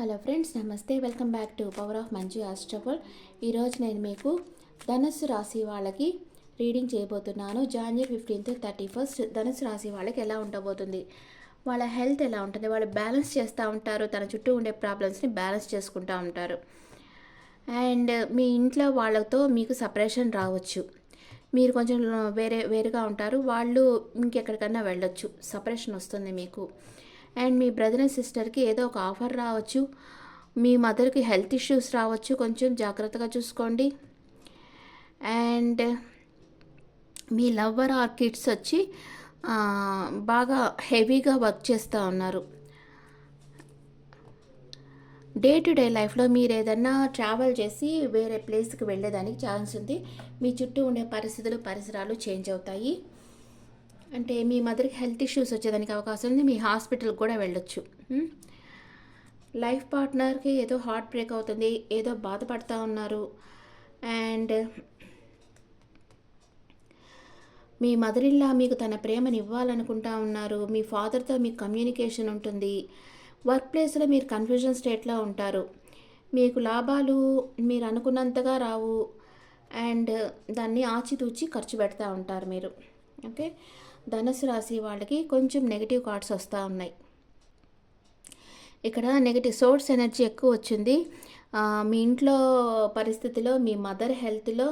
Hello friends namaste. Welcome back to power of Manju ఆస్ట్రబుల్ ఈరోజు నేను మీకు ధనుస్సు రాశి వాళ్ళకి రీడింగ్ చేయబోతున్నాను. జాన్వరి ఫిఫ్టీన్త్ థర్టీ ఫస్ట్ ధనుసు రాశి వాళ్ళకి ఎలా ఉండబోతుంది? వాళ్ళ హెల్త్ ఎలా ఉంటుంది? వాళ్ళు బ్యాలెన్స్ చేస్తూ ఉంటారు. తన చుట్టూ ఉండే ప్రాబ్లమ్స్ని బ్యాలెన్స్ చేసుకుంటూ ఉంటారు. అండ్ మీ ఇంట్లో వాళ్ళతో మీకు సపరేషన్ రావచ్చు. మీరు కొంచెం వేరే వేరుగా ఉంటారు. వాళ్ళు ఇంకెక్కడికన్నా వెళ్ళొచ్చు. సపరేషన్ వస్తుంది మీకు. అండ్ మీ బ్రదర్ అండ్ సిస్టర్కి ఏదో ఒక ఆఫర్ రావచ్చు. మీ మదర్కి హెల్త్ ఇష్యూస్ రావచ్చు. కొంచెం జాగ్రత్తగా చూసుకోండి. అండ్ మీ లవ్వర్ ఆర్ కిడ్స్ వచ్చి బాగా హెవీగా వర్క్ చేస్తూ ఉన్నారు. డే టు డే లైఫ్లో మీరు ఏదన్నా ట్రావెల్ చేసి వేరే ప్లేస్కి వెళ్ళేదానికి ఛాన్స్ ఉంది. మీ చుట్టూ ఉండే పరిస్థితులు పరిసరాలు చేంజ్ అవుతాయి. అంటే మీ మదర్కి హెల్త్ ఇష్యూస్ వచ్చేదానికి అవకాశం ఉంది మీ హాస్పిటల్కి కూడా వెళ్ళొచ్చు. లైఫ్ పార్ట్నర్కి ఏదో హార్ట్ బ్రేక్ అవుతుంది ఏదో బాధపడుతూ ఉన్నారు. అండ్ మీ మదర్ ఇల్లా మీకు తన ప్రేమని ఇవ్వాలనుకుంటా ఉన్నారు. మీ ఫాదర్తో మీకు కమ్యూనికేషన్ ఉంటుంది. వర్క్ ప్లేస్లో మీరు కన్ఫ్యూజన్ స్టేట్లో ఉంటారు. మీకు లాభాలు మీరు అనుకున్నంతగా రావు. అండ్ దాన్ని ఆచితూచి ఖర్చు పెడతా ఉంటారు మీరు. ఓకే? ధనుసు రాశి వాళ్ళకి కొంచెం నెగిటివ్ కార్డ్స్ వస్తూ ఉన్నాయి. ఇక్కడ నెగిటివ్ సోర్స్ ఎనర్జీ ఎక్కువ వచ్చింది. మీ ఇంట్లో పరిస్థితిలో మీ మదర్ హెల్త్లో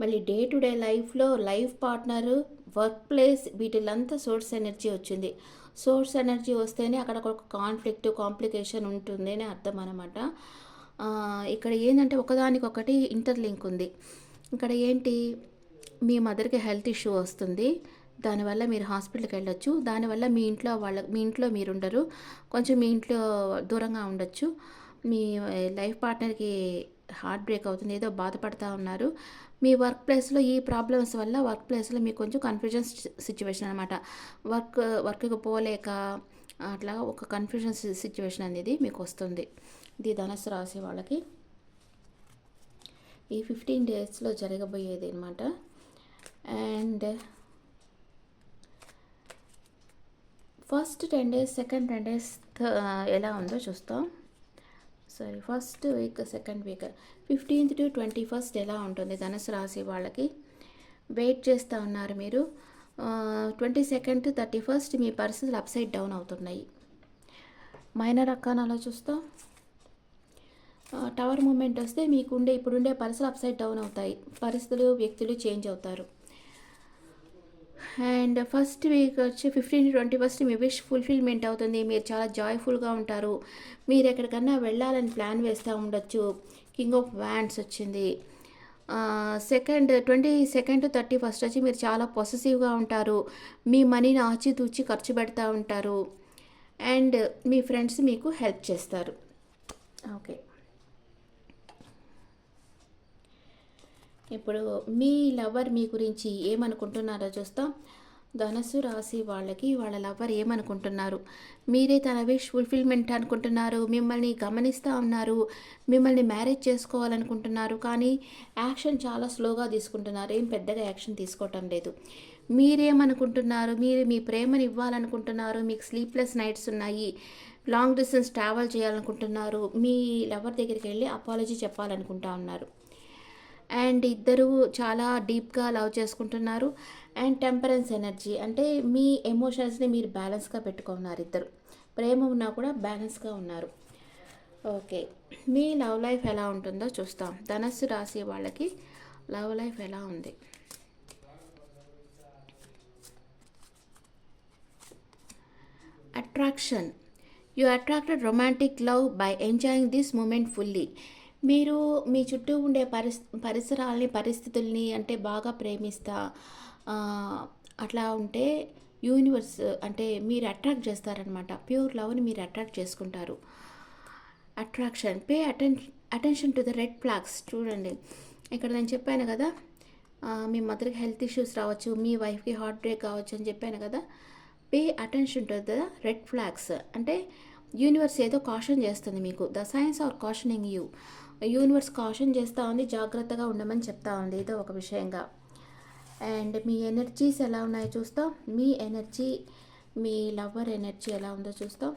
మళ్ళీ డే టు డే లైఫ్లో లైఫ్ పార్ట్నర్ వర్క్ ప్లేస్ వీటిలంతా సోర్స్ ఎనర్జీ వచ్చింది. సోర్స్ ఎనర్జీ వస్తేనే అక్కడ ఒక కాన్ఫ్లిక్ట్ కాంప్లికేషన్ ఉంటుంది అని అర్థం అనమాట ఇక్కడ ఏంటంటే ఒకదానికొకటి ఇంటర్లింక్ ఉంది. ఇక్కడ ఏంటి? మీ మదర్కి హెల్త్ ఇష్యూ వస్తుంది. దానివల్ల మీరు హాస్పిటల్కి వెళ్ళొచ్చు. దానివల్ల మీ ఇంట్లో వాళ్ళ మీ ఇంట్లో మీరు ఉండరు కొంచెం మీ ఇంట్లో దూరంగా ఉండొచ్చు. మీ లైఫ్ పార్ట్నర్కి హార్ట్ బ్రేక్ అవుతుంది ఏదో బాధపడతా ఉన్నారు. మీ వర్క్ ప్లేస్లో ఈ ప్రాబ్లమ్స్ వల్ల వర్క్ ప్లేస్లో మీకు కొంచెం కన్ఫ్యూజన్ సిచ్యువేషన్ అనమాట వర్క్ వర్క్కి పోలేక అట్లా ఒక కన్ఫ్యూజన్ సిచ్యువేషన్ అనేది మీకు వస్తుంది. ఇది ధనస్సు రాసే వాళ్ళకి. ఈ ఫిఫ్టీన్ డేస్లో జరగబోయేది అనమాట and first ten days second ten days ఎలా ఉందో చూస్తాం. Sorry first week second week. Fifteenth to twenty first ఎలా ఉంటుంది ధనుసు రాశి వాళ్ళకి? వెయిట్ చేస్తూ ఉన్నారు మీరు. Twenty second to thirty first మీ పరిస్థితులు అప్సైడ్ డౌన్ అవుతున్నాయి. మైనర్ అక్కానాలో చూస్తాం. టవర్ మూమెంట్ వస్తే మీకుండే ఇప్పుడుండే పరిస్థితులు అప్సైడ్ డౌన్ అవుతాయి. పరిస్థితులు వ్యక్తులు చేంజ్ అవుతారు. అండ్ ఫస్ట్ వీక్ వచ్చి ఫిఫ్టీన్ ట్వంటీ ఫస్ట్ మీ విష్ ఫుల్ఫిల్మెంట్ అవుతుంది. మీరు చాలా జాయ్ఫుల్గా ఉంటారు. మీరు ఎక్కడికన్నా వెళ్ళాలని ప్లాన్ వేస్తూ ఉండొచ్చు. కింగ్ ఆఫ్ వ్యాండ్స్ వచ్చింది. Second twenty second thirty first వచ్చి మీరు చాలా పొసెసివ్గా ఉంటారు. మీ మనీని ఆచితూచి ఖర్చు పెడతా ఉంటారు. అండ్ మీ ఫ్రెండ్స్ మీకు హెల్ప్ చేస్తారు. ఓకే. ఇప్పుడు మీ లవర్ మీ గురించి ఏమనుకుంటున్నారో చూస్తాం. ధనస్సు రాశి వాళ్ళకి వాళ్ళ లవర్ ఏమనుకుంటున్నారు? మీరే తన విష్ ఫుల్ఫిల్మెంట్ అనుకుంటున్నారు మిమ్మల్ని గమనిస్తూ ఉన్నారు మిమ్మల్ని మ్యారేజ్ చేసుకోవాలనుకుంటున్నారు కానీ యాక్షన్ చాలా స్లోగా తీసుకుంటున్నారు. ఏం పెద్దగా యాక్షన్ తీసుకోవటం లేదు. మీరేమనుకుంటున్నారు? మీరు మీ ప్రేమను ఇవ్వాలనుకుంటున్నారు మీకు స్లీప్లెస్ నైట్స్ ఉన్నాయి లాంగ్ డిస్టెన్స్ ట్రావెల్ చేయాలనుకుంటున్నారు మీ లవర్ దగ్గరికి వెళ్ళి అపాలజీ చెప్పాలనుకుంటా ఉన్నారు. అండ్ ఇద్దరు చాలా డీప్గా లవ్ చేసుకుంటున్నారు. అండ్ టెంపరెన్స్ ఎనర్జీ అంటే మీ ఎమోషన్స్ని మీరు బ్యాలెన్స్గా పెట్టుకున్నారు ఇద్దరు. ప్రేమ ఉన్నా కూడా బ్యాలెన్స్గా ఉన్నారు. ఓకే. మీ లవ్ లైఫ్ ఎలా ఉంటుందో చూస్తాం. ధనస్సు రాశి వాళ్ళకి లవ్ లైఫ్ ఎలా ఉంది? Attraction. You attracted romantic love by enjoying this moment fully. మీరు మీ చుట్టూ ఉండే పరిస్ పరిసరాలని పరిస్థితుల్ని అంటే బాగా ప్రేమిస్తా అట్లా ఉంటే యూనివర్స్ అంటే మీరు అట్రాక్ట్ చేస్తారనమాట. ప్యూర్ లవ్ని మీరు అట్రాక్ట్ చేసుకుంటారు. Attraction pay atten attention to the red flags. చూడండి ఇక్కడ నేను చెప్పాను కదా మీ మదర్కి హెల్త్ ఇష్యూస్ రావచ్చు మీ వైఫ్కి హార్ట్ బ్రేక్ కావచ్చు అని చెప్పాను కదా pay attention to the red flags. అంటే యూనివర్స్ ఏదో కాషన్ చేస్తుంది మీకు. The signs are cautioning you. Universe caution చేస్తూ ఉంది జాగ్రత్తగా ఉండమని చెప్తా ఉంది. ఇది ఒక విషయంగా. అండ్ మీ ఎనర్జీస్ ఎలా ఉన్నాయో చూస్తాం. మీ ఎనర్జీ మీ లవర్ ఎనర్జీ ఎలా ఉందో చూస్తాం.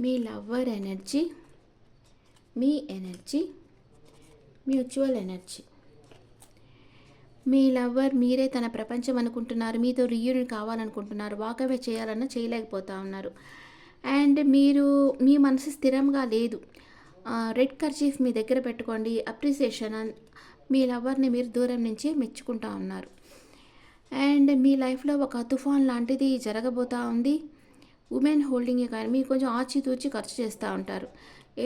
మీ లవ్వర్ ఎనర్జీ మీ ఎనర్జీ మ్యూచువల్ ఎనర్జీ. మీ లవ్వర్ మీరే తన ప్రపంచం అనుకుంటున్నారు మీతో రీయూనియన్ కావాలనుకుంటున్నారు వాకవే చేయాలన్నా చేయలేకపోతా ఉన్నారు. అండ్ మీరు మీ మనసు స్థిరంగా లేదు. రెడ్ కర్చీఫ్ మీ దగ్గర పెట్టుకోండి అప్రిసియేషన్ మీ లవర్ని మీరు దూరం నుంచి మెచ్చుకుంటా ఉన్నారు. అండ్ మీ లైఫ్లో ఒక తుఫాన్ లాంటిది జరగబోతా ఉంది. ఉమెన్ హోల్డింగ్ కానీ మీరు కొంచెం ఆచితూచి ఖర్చు చేస్తూ ఉంటారు.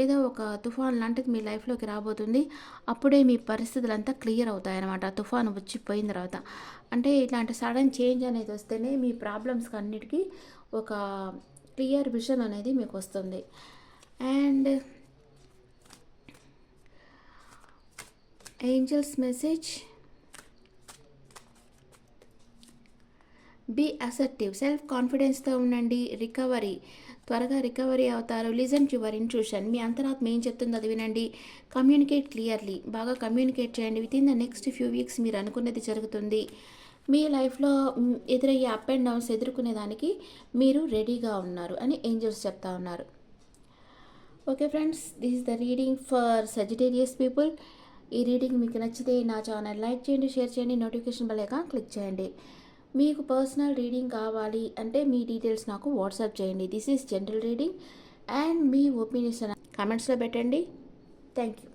ఏదో ఒక తుఫాన్ లాంటిది మీ లైఫ్లోకి రాబోతుంది. అప్పుడే మీ పరిస్థితులు అంతా క్లియర్ అవుతాయన్నమాట. ఆ తుఫాన్ వచ్చి పోయిన తర్వాత. అంటే ఇలాంటి సడన్ చేంజ్ అనేది వస్తేనే మీ ప్రాబ్లమ్స్కి అన్నిటికీ ఒక క్లియర్ విజన్ అనేది మీకు వస్తుంది. And angels message be assertive self కాన్ఫిడెన్స్తో ఉండండి. రికవరీ త్వరగా రికవరీ అవుతారు. లిజన్ టు యువర్ ఇంట్యూషన్ మీ అంతరాత్మ ఏం చెప్తుందో అది వినండి. కమ్యూనికేట్ క్లియర్లీ బాగా కమ్యూనికేట్ చేయండి. Within the next few weeks మీరు అనుకున్నది జరుగుతుంది. మీ లైఫ్లో ఎదురయ్యే అప్ అండ్ డౌన్స్ ఎదుర్కొనే దానికి మీరు రెడీగా ఉన్నారు అని ఏంజల్స్ చెప్తా ఉన్నారు. Okay friends this is the reading for Sagittarius people ఈ రీడింగ్ మీకు నచ్చితే నా ఛానల్ లైక్ చేయండి షేర్ చేయండి నోటిఫికేషన్ బెల్ ఐకాన్ క్లిక్ చేయండి. మీకు పర్సనల్ రీడింగ్ కావాలి అంటే మీ డీటెయిల్స్ నాకు వాట్సాప్ చేయండి. This is general reading and me opinions కామెంట్స్లో పెట్టండి. Thank you